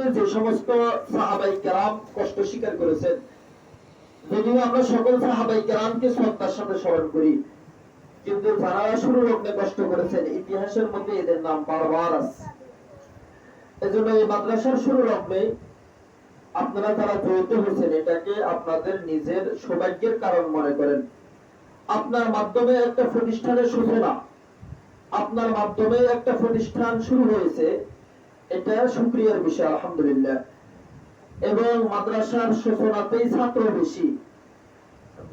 মধ্যে যে সমস্ত সাহাবাই কেরাম কষ্ট স্বীকার করেছেন, যদিও আমরা সকল সাহাবাই কেরামকে শ্রদ্ধার সাথে স্মরণ করি, কিন্তু যারা শুরু লগ্নে কষ্ট করেছেন, ইতিহাসের মধ্যে এদের নাম বারবার আছে। এজন্য এই মাদ্রাসার শুরু লগ্নে আপনারা যারা জড়িত হয়েছেন, এটাকে আপনাদের নিজের সৌভাগ্যের কারণ মনে করেন। আপনার মাধ্যমে একটা প্রতিষ্ঠানের সূচনা, আপনার মাধ্যমে একটা প্রতিষ্ঠান শুরু হয়েছে এটা সুক্রিয়ার বিষয়, আলহামদুলিল্লাহ। এবং মাদ্রাসার সূচনাতেই ছাত্র বেশি।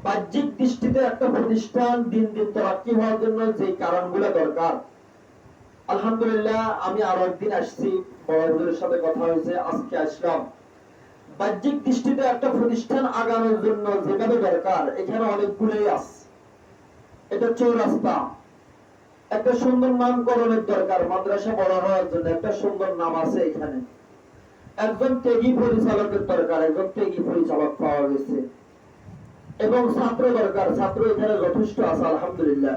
বাহ্যিক দৃষ্টিতে একটা প্রতিষ্ঠান দিন দিন তরাক্কি হওয়ার জন্য যে কারণগুলো দরকার। আলহামদুলিল্লাহ, আমি আরও একদিন আসছি, বড় হুজুরের সাথে কথা হয়েছে, আজকে আসলাম। বাহ্যিক দৃষ্টিতে একটা প্রতিষ্ঠান আগানোর জন্য যেভাবে দরকার, এখানে অনেকগুলোই আছে। এটা চৌরাস্তা একটা সুন্দর নামকরণের দরকার, মাদ্রাসা বড় হওয়ার জন্য একটা সুন্দর নাম আছে এখানে। একজন ত্যাগী পরিচালকের দরকার, একজন ত্যাগী পরিচালক পাওয়া গেছে। এবং ছাত্র দরকার, ছাত্র এখানে যথেষ্ট আছে, আলহামদুলিল্লাহ।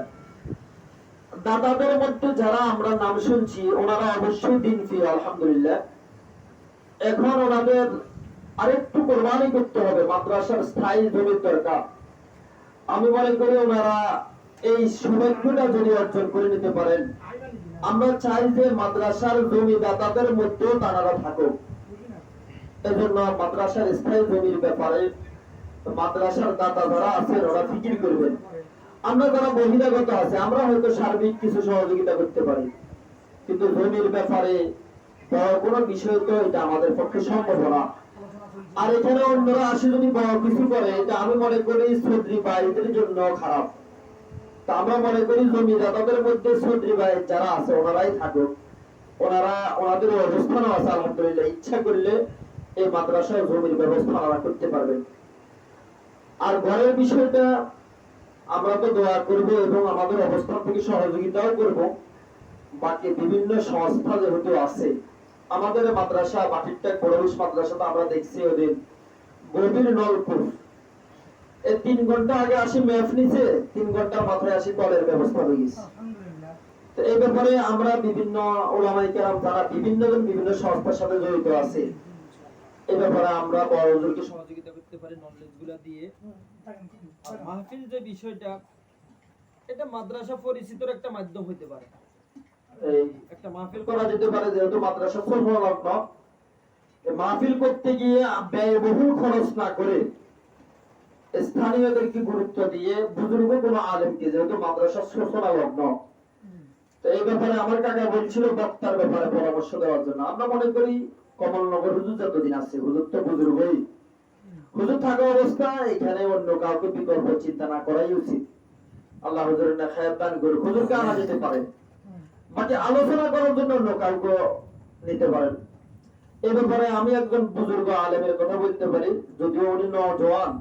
দাদাদের মধ্যে যারা আমরা নাম শুনছি, ওনারা অবশ্যই দিন ফিরে আলহামদুলিল্লাহ। এখন ওনাদের আরেকটু কোরবানি করতে হবে, মাদ্রাসার স্থায়ী জমির দরকার। আমি মনে করি ওনারা এই সৌভাগ্যটা যদি অর্জন করে নিতে পারেন, আমরা চাই যে মাদ্রাসার জমি দাতাদের মধ্যেও তারা থাকুক। এজন্য মাদ্রাসার স্থায়ী জমির ব্যাপারে মাদ্রাসার দাতা যারা আছেন ওরা ফিকির করবেন। আমরা যারা বহিরাগত আছে, আমরা হয়তো সার্বিক কিছু সহযোগিতা করতে পারি। কিন্তু জমির ব্যাপারে বড় কোনো বিষয় তো এটা আমাদের পক্ষে সম্ভব না। আর এখানে অন্যরা আসে যদি বড় কিছু করে, এটা আমি মনে করি সদ্রি ভাইদের জন্য খারাপ। তা আমরা মনে করি জমিদাতাদের মধ্যে সদ্রি ভাই যারা আছে, ওনারাই থাকুক। ওনারা ওনাদের অবস্থানও আছে, আলহামদুলিল্লাহ। ইচ্ছা করলে এই মাদ্রাসায় জমির ব্যবস্থা ওনারা করতে পারবেন। আর ঘরের বিষয়টা আমরা তো দোয়া করব এবং আমাদের অবস্থান থেকে সহযোগিতাও করব। বাকি বিভিন্ন সংস্থা যেহেতু আছে, আমাদের মাদ্রাসা বাটিরটা পরবেশ মাদ্রাসাটা আমরা দেখছি ওদের গভীর নলকূপ। এই তিন ঘণ্টা আগে আসি ম্যাপ নিচে তিন ঘণ্টার মাথায় আসি কলের ব্যবস্থা হয়ে গেছে। তো এই ব্যাপারে আমরা বিভিন্ন ওলামাই কেরাম যারা বিভিন্ন জন বিভিন্ন সংস্থার সাথে জড়িত আছে। এই ব্যাপারে আমরা বড় হুজুরকে সহযোগিতা করতে পারি নলেজগুলা দিয়ে। আর মাহফিল যে বিষয়টা এটা মাদ্রাসা পরিচিতর একটা মাধ্যম হতে পারে। এই একটা মাহফিল করা যেতে পারে যেহেতু মাদ্রাসা এই মাহফিল করতে গিয়ে ব্যয়বহুল খরচ না করে স্থানীয়দেরকে গুরুত্ব দিয়ে বুজুর্গ কোন আলেমকে, যেহেতু মাদ্রাসা শোষণা লগ্ন। এই ব্যাপারে আমার কাকা বলছিল বক্তার ব্যাপারে পরামর্শ দেওয়ার জন্য। আমরা মনে করি কমলনগর হুজুর যতদিন আছে, হুজুর তো বুজুর্গই। হুজুর থাকা অবস্থা, এখানে অন্য কাউকে বিকল্প চিন্তা না করাই উচিত। আল্লাহ হুজুরের না খায়াত দান করে হুজুরকে আনা যেতে পারে। বাকি আলোচনা করার জন্য অন্য কাউকে নিতে পারেন। এ ব্যাপারে আমি একজন বুজুর্গ আলেমের কথা বলতে পারি, যদিও উনি নজওয়ান।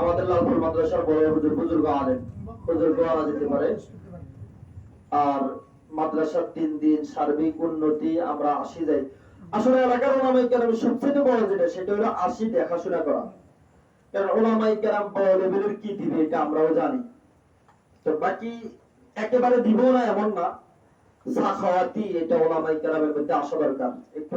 আমাদের লালপুর মাদ্রাসার বড় হুজুর, বুজুর্গ আলেম। বুজুর্গ আনা যেতে পারে। আর মাদ্রাসার তিন দিন সার্বিক উন্নতি আমরা আসি যাই। আসলে এলাকার ওলামাই কেরাম সবচেয়ে বড় যেটা, সেটা হলো আসি দেখাশোনা করা। কারণ ওলামাই কেরাম বড় লেভেলের কি দিবে, এটা আমরাও জানি। তো বাকি একেবারে দিব না এমন না। সাখাওয়াতি এটা ওলামাই কেরামের মধ্যে আসা দরকার। একটু